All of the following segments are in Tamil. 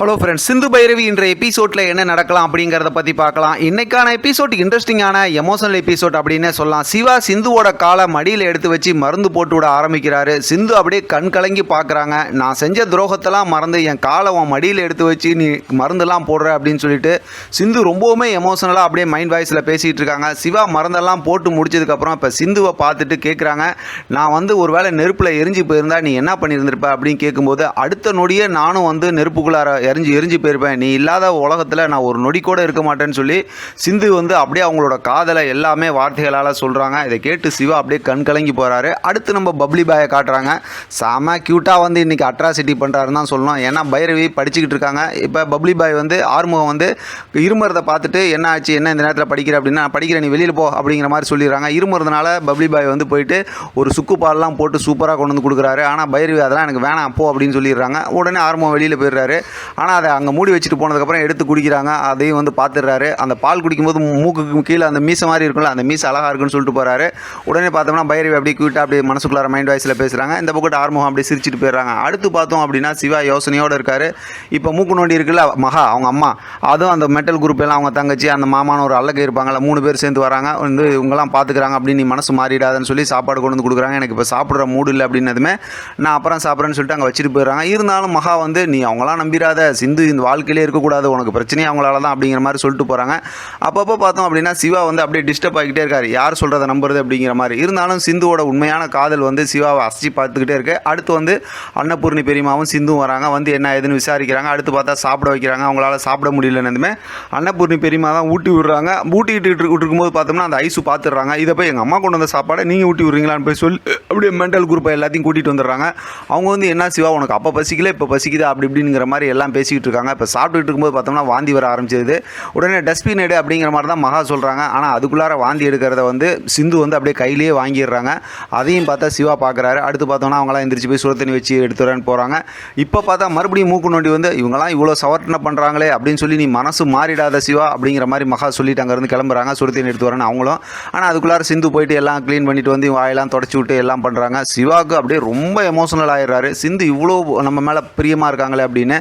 ஹலோ ஃப்ரெண்ட்ஸ் சிந்து பைரவி இன்ற எபிசோடில் என்ன நடக்கலாம் அப்படிங்கிறத பற்றி பார்க்கலாம். இன்னைக்கான எபிசோட் இன்ட்ரெஸ்டிங்கான எமோஷனல் எபிசோட் அப்படின்னு சொல்லலாம். சிவா சிந்துவோட காலை மடியில் எடுத்து வச்சு மருந்து போட்டு விட ஆரம்பிக்கிறாரு. சிந்து அப்படியே கண் கலங்கி பார்க்குறாங்க. நான் செஞ்ச துரோகத்தெல்லாம் மறந்து என் காலை உன் மடியில் எடுத்து வச்சு நீ மருந்தெல்லாம் போடுற அப்படின்னு சொல்லிட்டு சிந்து ரொம்பவுமே எமோஷனலாக அப்படியே மைண்ட் வாய்ஸில் பேசிகிட்டு இருக்காங்க. சிவா மருந்தெல்லாம் போட்டு முடிச்சதுக்கப்புறம் இப்போ சிந்துவை பார்த்துட்டு கேட்குறாங்க நான் வந்து ஒரு வேளை நெருப்பில் எரிஞ்சு போயிருந்தா நீ என்ன பண்ணியிருந்திருப்ப அப்படின்னு கேட்கும்போது அடுத்த நொடியே நானும் வந்து நெருப்புக்குள்ளார எரிஞ்சு எரிஞ்சு போயிருப்பேன். நீ இல்லாத உலகத்தில் நான் ஒரு நொடி கூட இருக்க மாட்டேன்னு சொல்லி சிந்து வந்து அப்படியே அவங்களோட காதலை எல்லாமே வார்த்தைகளால் சொல்கிறாங்க இதை கேட்டு சிவா அப்படியே கண் கலங்கி போகிறாரு அடுத்து நம்ம பப்ளி பாயை காட்டுறாங்க. செம க்யூட்டாக வந்து இன்றைக்கி அட்ராசிட்டி பண்ணுறாருன்னு தான் சொல்லணும். ஏன்னா பைரவி படிச்சுக்கிட்டு இருக்காங்க. இப்போ பப்ளி பாய் வந்து ஆறுமுகம் வந்து இருமறதை பார்த்துட்டு என்ன ஆச்சு என்ன இந்த நேரத்தில் படிக்கிற அப்படின்னா நான் படிக்கிறேன் நீ வெளியில் போ அப்படிங்கிற மாதிரி சொல்லிடுறாங்க. இருமறதுனால பப்ளி பாய் வந்து போயிட்டு ஒரு சுக்கு பால்லாம் போட்டு சூப்பராக கொண்டு வந்து கொடுக்குறாரு. ஆனால் பைரவி அதெல்லாம் எனக்கு வேணாம் போ அப்படின்னு சொல்லிடுறாங்க. உடனே ஆறுமுகம் வெளியில் போயிடுறாரு. ஆனால் அதை அங்கே மூடி வச்சுட்டு போனதுக்கப்புறம் எடுத்து குடிக்கிறாங்க. அதையும் வந்து பார்த்துடுறாரு அந்த பால் குடிக்கும்போது மூக்குக்கு கீழே அந்த மீசை மாதிரி இருக்கும்ல அந்த மீசை அழகாக இருக்குன்னு சொல்லிட்டு போகிறாரு உடனே பார்த்தோம்னா பைரவி அப்படியே க்யூட்டாக அப்படியே மனசுக்குள்ளார மைண்ட் வாய்ஸில் பேசுகிறாங்க இந்த பக்கம் ஆர்முகம் அப்படியே சிரிச்சிட்டு போயிடுறாங்க. அடுத்து பார்த்தோம் அப்படின்னா சிவா யோசனையோடு இருக்காரு. இப்போ மூக்கு நோண்டி இருக்குல்ல மகா அவங்க அம்மா. அதுவும் அந்த மெட்டல் குரூப் எல்லாம் அவங்க தங்கச்சி அந்த மாமான ஒரு அல்லகை இருப்பாங்கல்ல மூணு பேர் சேர்ந்து வராங்க. வந்து இவங்கெல்லாம் பார்த்துக்கிறாங்க அப்படின்னு நீ மனசு மாறிடாதுன்னு சொல்லி சாப்பாடு கொண்டு வந்து கொடுக்குறாங்க. எனக்கு இப்போ சாப்பிட்ற மூடு இல்லை அப்படின்னதுமே நான் அப்புறம் சாப்பிட்றேன்னு சொல்லிட்டு அங்கே வச்சுட்டு போயிடுறாங்க. இருந்தாலும் மகா வந்து நீ அவங்களாம் நம்பிடாத. சிந்து இந்த வாழ்க்கையிலே இருக்கக்கூடாது உனக்கு பிரச்சனையே அவங்களால தான் அப்படிங்கிற மாதிரி சொல்லிட்டு போகிறாங்க அப்பப்போ பார்த்தோம் அப்படின்னா சிவா வந்து அப்படியே டிஸ்டர்ப் ஆகிக்கிட்டே இருக்காரு. யார் சொல்கிறத நம்புறது அப்படிங்கிற மாதிரி. இருந்தாலும் சிந்துவோட உண்மையான காதல் வந்து சிவாவை அசைச்சு பார்த்துக்கிட்டே இருக்கு. அடுத்து வந்து அன்னபூர்ணி பெரியமாவும் சிந்துவும் வராங்க. வந்து என்ன ஏதுன்னு விசாரிக்கிறாங்க. அடுத்து பார்த்தா சாப்பிட வைக்கிறாங்க. அவங்களால சாப்பிட முடியலன்னு அன்னபூர்ணி பெரியமா தான் ஊட்டி விடுறாங்க. ஊட்டிக்கிட்டு இருக்கு- இருக்கும்போது பார்த்தோம்னா அந்த ஐஸு பார்த்துடுறாங்க. இதை போய் எங்கள் அம்மா கொண்டு வந்த சாப்பாடை நீங்கள் ஊட்டி விடுறீங்களான்னு போய் சொல்லி அப்படியே மென்டல் குரூப்பை எல்லாத்தையும் கூட்டிகிட்டு வந்துடுறாங்க. அவங்க வந்து என்ன சிவா உனக்கு அப்போ பசிக்கல இப்போ பசிக்குது? அப்படி இப்படிங்கிற மாதிரி எல்லாம் பேசிக்கிட்டு இருக்காங்க. இப்போ சாப்பிட்டுட்டு இருக்கும்போது பார்த்தோம்னா வாந்தி வர ஆரம்பிச்சிருது. உடனே டஸ்ட்பின் எடு அப்படிங்கிற மாதிரி தான் மகா சொல்கிறாங்க ஆனால் அதுக்குள்ளார வாந்தி எடுக்கிறத வந்து சிந்து வந்து அப்படியே கையிலேயே வாங்கிடுறாங்க. அதையும் பார்த்தா சிவா பார்க்குறாரு. அடுத்து பார்த்தோம்னா அவங்களாம் எந்திரிச்சு போய் சுட தண்ணி வச்சு எடுத்துறேன்னு போகிறாங்க இப்போ பார்த்தா மறுபடியும் மூக்கு நோண்டி வந்து இவங்களாம் இவ்வளோ சவர்த்தனை பண்ணுறாங்களே அப்படின்னு சொல்லி நீ மனசு மாறிடாத சிவா அப்படிங்கிற மாதிரி மகா சொல்லிட்டு அங்கேருந்து கிளம்புறாங்க. சுட தண்ணி எடுத்து வரேன்னு அவங்களும். ஆனால் அதுக்குள்ளார சிந்து போயிட்டு எல்லாம் க்ளீன் பண்ணிட்டு வந்து வாயெல்லாம் தொடச்சி விட்டு எல்லாம் பண்ணுறாங்க சிவாவுக்கு அப்படியே ரொம்ப எமோஷனல் ஆயிடுறாரு. சிந்து இவ்வளோ நம்ம மேலே பிரியமாக இருக்காங்களே அப்படின்னு.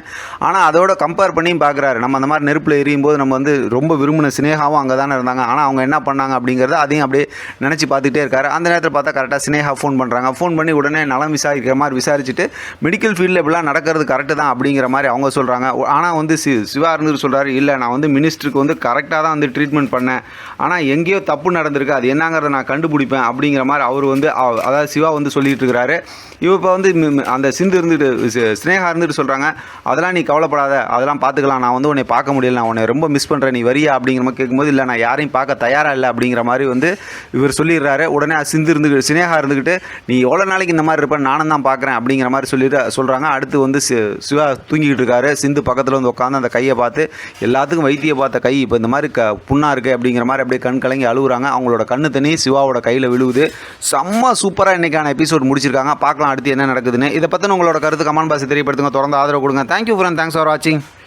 ஆனால் அதோட கம்பேர் பண்ணியும் பார்க்குறாரு நம்ம அந்த மாதிரி நெருப்பில் எரியும் போது நம்ம வந்து ரொம்ப விரும்பின சினேகாவும் அங்கே தானே இருந்தாங்க. ஆனால் அவங்க என்ன பண்ணாங்க அப்படிங்கிறத அதையும் அப்படியே நினச்சி பார்த்துட்டே இருக்காரு. அந்த நேரத்தில் பார்த்தா கரெக்டாக சினேகா ஃபோன் பண்ணுறாங்க ஃபோன் பண்ணி உடனே நலம் விசாரிக்கிற மாதிரி விசாரிச்சுட்டு மெடிக்கல் ஃபீல்டில் இப்படிலாம் நடக்கிறது கரெக்டு தான் அப்படிங்கிற மாதிரி அவங்க சொல்கிறாங்க ஆனால் வந்து சி சிவா இருந்து சொல்கிறாரு இல்லை நான் வந்து மினிஸ்டருக்கு வந்து கரெக்டாக தான் வந்து ட்ரீட்மெண்ட் பண்ணேன். ஆனால் எங்கேயோ தப்பு நடந்திருக்கு. அது என்னங்கிறத நான் கண்டுபிடிப்பேன். அப்படிங்கிற மாதிரி அவர் வந்து அதாவது சிவா வந்து சொல்லிட்டு இருக்கிறாரு. இவ இப்போ வந்து அந்த சிந்து இருந்துட்டு ஸ்னேகா சினேகா இருந்துட்டு சொல்கிறாங்க அதெல்லாம் நீ கவலைப்படாத அதெல்லாம் பார்த்துக்கலாம். நான் வந்து உன்னை பார்க்க முடியல நான் உன்னை ரொம்ப மிஸ் பண்ணுறேன் நீ வரியா அப்படிங்கிற மாதிரி கேட்கும்போது இல்லை நான் யாரையும் பார்க்க தயாராக இல்லை அப்படிங்கிற மாதிரி வந்து இவர் சொல்லிடுறாரு. உடனே சிந்து இருந்து சினேகா இருந்துக்கிட்டு நீ எவ்வளோ நாளைக்கு இந்த மாதிரி இருப்பேன் நானும் தான் பார்க்குறேன் அப்படிங்கிற மாதிரி சொல்லிட்டு சொல்கிறாங்க அடுத்து வந்து சி- சிவா தூங்கிக்கிட்டு இருக்காரு. சிந்து பக்கத்தில் வந்து உட்காந்து அந்த கையை பார்த்து எல்லாத்துக்கும் வைத்திய பார்த்த கை இப்போ இந்த மாதிரி க புண்ணாக இருக்குது அப்படிங்கிற மாதிரி அப்படியே கண் கலங்கி அழுகுறாங்க. அவங்களோட கண்ணு தண்ணி சிவாவோட கையில் விழுவுது செம்ம சூப்பராக இன்றைக்கான எபிசோட் முடிச்சிருக்காங்க. பார்க்கலாம் அடுத்து என்ன நடக்குதுன்னு. இதை பற்றின உங்களோட கருத்து கமெண்ட் பாக்ஸ் தெரியப்படுத்துங்க. தொடர்ந்து ஆதரவு கொடுங்க. Thank you friend tentang Sorocing.